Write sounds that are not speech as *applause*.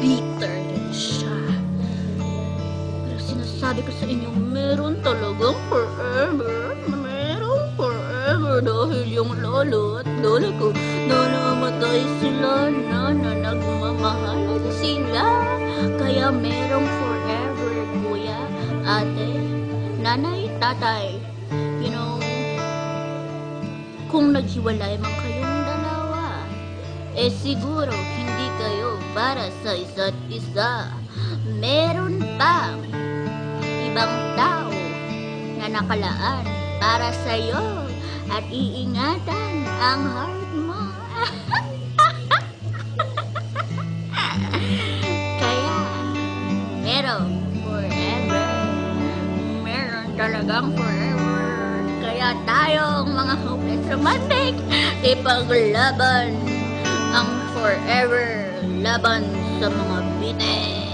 bitter din siya. Pero sinasabi ko sa inyo, meron talagang forever. Meron forever dahil yung lolo at lola ko na namatay sila na na nagmamahal sila. Kaya merong forever, kuya, ate, nanay, tatay. You know, kung naghiwalay man kayong dalawa, eh siguro hindi kayo para sa isa't isa. Meron pang ibang tao na nakalaan para sa'yo at iingatan ang heart mo. *laughs* Kaya, meron forever. Meron talagang forever. Kaya tayong mga hopeless romantic, ipaglaban forever laban sa mga bitin.